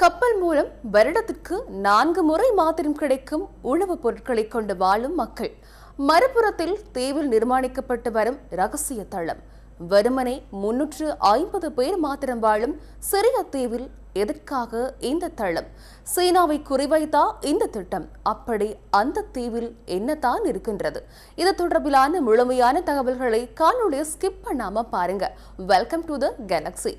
கப்பல் மூலம் வருடத்திற்கு நான்கு முறை மாத்திரம் கிடைக்கும் உணவுப் பொருட்களை கொண்டு வாழும் மக்கள். மறுபுறத்தில் தீவில் நிர்மாணிக்கப்பட்டு வரும் ரகசிய தளம். வெறுமனே முன்னூற்று ஐம்பது பேர் மாத்திரம் வாழும் சிறிய தீவில் எதற்காக இந்த தளம்? சீனாவை குறிவைத்தா இந்த திட்டம்? அப்படி அந்த தீவில் என்னதான் இருக்கின்றது? இது தொடர்பிலான முழுமையான தகவல்களை காணொலியை ஸ்கிப் பண்ணாம பாருங்க. Welcome to the galaxy.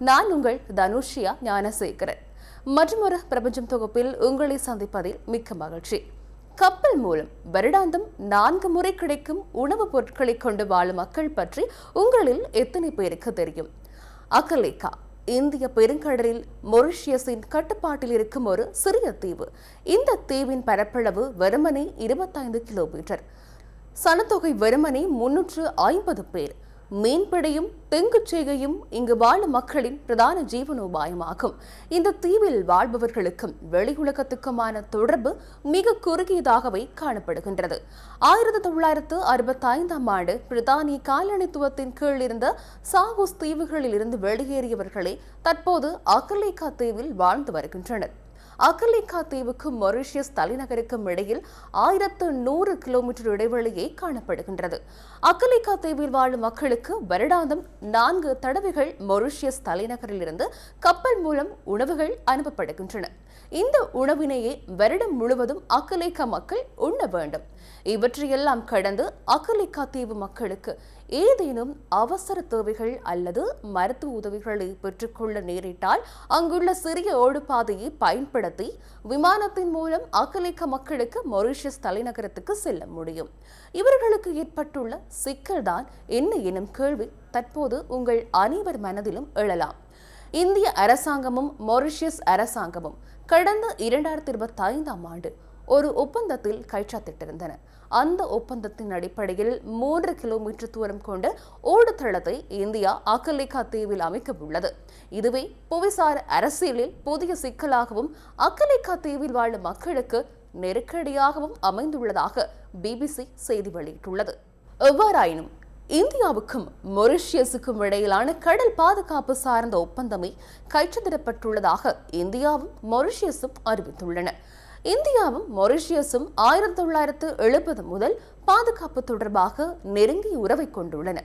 நான் உங்கள் தனுஷியா ஞானசேகரன். மற்றொரு பிரபஞ்சம் தொகுப்பில் உங்களை சந்திப்பதில் மிக்க மகிழ்ச்சி. கப்பல் மூலம் வருடாந்தம் நான்கு முறை கிடைக்கும் உணவுப் பொருட்களை கொண்டு வாழும் மக்கள் பற்றி உங்களில் எத்தனை பேருக்கு தெரியும்? அகலேகா இந்திய பெருங்கடலில் மொரிஷியஸின் கட்டுப்பாட்டில் இருக்கும் ஒரு சிறிய தீவு. இந்த தீவின் பரப்பளவு வெறுமனே இருபத்தைந்து கிலோமீட்டர். சனத்தொகை வெறுமனே முன்னூற்று ஐம்பது பேர். மீன்பிடியும் தெங்குச்சேகையும் இங்கு வாழும் மக்களின் பிரதான ஜீவனோபாயமாகும். இந்த தீவில் வாழ்பவர்களுக்கும் வெளி உலகத்துக்குமான தொடர்பு மிக குறுகியதாகவே காணப்படுகின்றது. ஆயிரத்தி தொள்ளாயிரத்து அறுபத்தி ஐந்தாம் ஆண்டு பிரித்தானிய காலனித்துவத்தின் கீழ் இருந்த சாகோஸ் தீவுகளில் இருந்து வெளியேறியவர்களே தற்போது அகலேக்கா தீவில் வாழ்ந்து வருகின்றனர். அகலிகா தீவுக்கும் மொரிஷியஸ் தலைநகருக்கும் இடையில் ஆயிரத்து நூறு கிலோமீட்டர் இடைவெளியே காணப்படுகின்றது. அகலிகா தீவில் வாழும் மக்களுக்கு வருடாந்தம் நான்கு தடவைகள் மொரிஷியஸ் தலைநகரிலிருந்து கப்பல் மூலம் உணவுகள் அனுப்பப்படுகின்றன. இந்த உணவினையே வருடம் முழுவதும் அக்கலேக்கா மக்கள் உண்ண வேண்டும். இவற்றையெல்லாம் கடந்து அக்கலேக்கா தீவு மக்களுக்கு ஏதேனும் அவசர தேவைகள் அல்லது மருத்துவ உதவிகளை பெற்றுக்கொள்ள நேரிட்டால் அங்குள்ள சிறிய ஓடுபாதையை பயன்படுத்தி விமானத்தின் மூலம் அக்கலேக்க மக்களுக்கு மொரிஷியஸ் தலைநகரத்துக்கு செல்ல முடியும். இவர்களுக்கு ஏற்பட்டுள்ள சிக்கல்தான் என்ன எனும் கேள்வி தற்போது உங்கள் அனைவர் மனதிலும் எழலாம். இந்திய அரசாங்கமும் மொரிஷியஸ் அரசாங்கமும் கடந்த இரண்டாயிரத்தி இருபத்தி ஐந்தாம் ஆண்டு ஒரு ஒப்பந்தத்தில் கைச்சாத்திட்டிருந்தன. அந்த ஒப்பந்தத்தின் அடிப்படையில் மூன்று கிலோமீட்டர் தூரம் கொண்ட ஓடுதளத்தை இந்தியா அக்கலேக்கா தீவில் அமைக்க உள்ளது இதுவே புவிசார் அரசியலில் புதிய சிக்கலாகவும் அக்கலேக்கா தீவில் வாழும் மக்களுக்கு நெருக்கடியாகவும் அமைந்துள்ளதாக பிபிசி செய்தி வெளியிட்டுள்ளது. எவ்வாறாயினும் இந்தியாவுக்கும் மொரிஷியஸுக்கும் இடையிலான கடல் பாதுகாப்பு சார்ந்த ஒப்பந்தமே கைச்சதிடப்பட்டுள்ளதாக இந்தியாவும் மொரிஷியஸும் அறிவித்துள்ளன. இந்தியாவும் மொரிஷியஸும் ஆயிரத்தி தொள்ளாயிரத்து எழுபது முதல் பாதுகாப்பு தொடர்பாக நெருங்கிய உறவை கொண்டுள்ளன.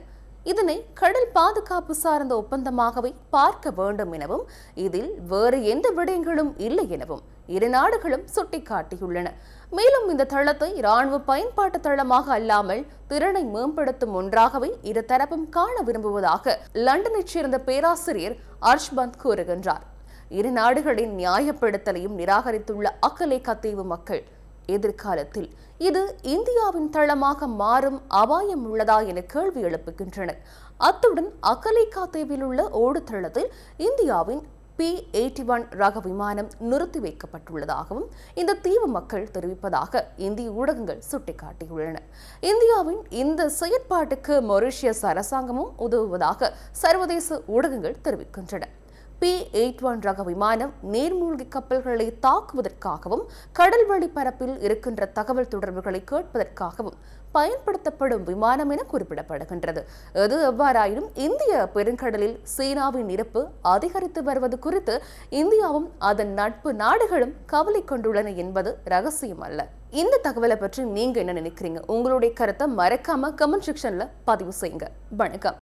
இதனை கடல் பாதுகாப்பு சார்ந்த ஒப்பந்தமாகவே பார்க்க வேண்டும் எனவும் இதில் வேறு எந்த விடயங்களும் இல்லை எனவும் இரு நாடுகளும் சுட்டிக்காட்டியுள்ளன. மேலும் இந்த தளத்தை இராணுவ பயன்பாட்டு தளமாக அல்லாமல் திறனை மேம்படுத்தும் ஒன்றாகவே இரு தரப்பும் காண விரும்புவதாக லண்டனைச் சேர்ந்த பேராசிரியர் அர்ஷ்பந்த் கூறுகின்றார். இரு நாடுகளின் நியாயப்படுத்தலையும் நிராகரித்துள்ள அக்கலேக்கா தீவு மக்கள் எதிர்காலத்தில் இது இந்தியாவின் தளமாக மாறும் அபாயம் உள்ளதா என கேள்வி எழுப்புகின்றனர். அத்துடன் அக்கலேக்கா தீவில் உள்ள ஓடுதளத்தில் இந்தியாவின் பி எயிட்டி ஒன் ரக விமானம் நிறுத்தி வைக்கப்பட்டுள்ளதாகவும் இந்த தீவு மக்கள் தெரிவிப்பதாக இந்திய ஊடகங்கள் சுட்டிக்காட்டியுள்ளன. இந்தியாவின் இந்த செயற்பாட்டுக்கு மொரிஷியஸ் அரசாங்கமும் உதவுவதாக சர்வதேச ஊடகங்கள் தெரிவிக்கின்றன. பி எயிட் ஒன் ரக விமானம் நீர்மூழ்கி கப்பல்களை தாக்குவதற்காகவும் கடல்வழி பரப்பில் இருக்கின்ற தகவல் தொடர்புகளை கேட்பதற்காகவும் பயன்படுத்தப்படும் விமானம் என குறிப்பிடப்படுகின்றது. எது எவ்வாறாயினும் இந்திய பெருங்கடலில் சீனாவின் இருப்பு அதிகரித்து வருவது குறித்து இந்தியாவும் அதன் நட்பு நாடுகளும் கவலை கொண்டுள்ளன என்பது ரகசியம் அல்ல இந்த தகவலை பற்றி நீங்க என்ன நினைக்கிறீங்க? உங்களுடைய கருத்தை மறக்காம கமெண்ட் செக்ஷன்ல பதிவு செய்யுங்க. வணக்கம்.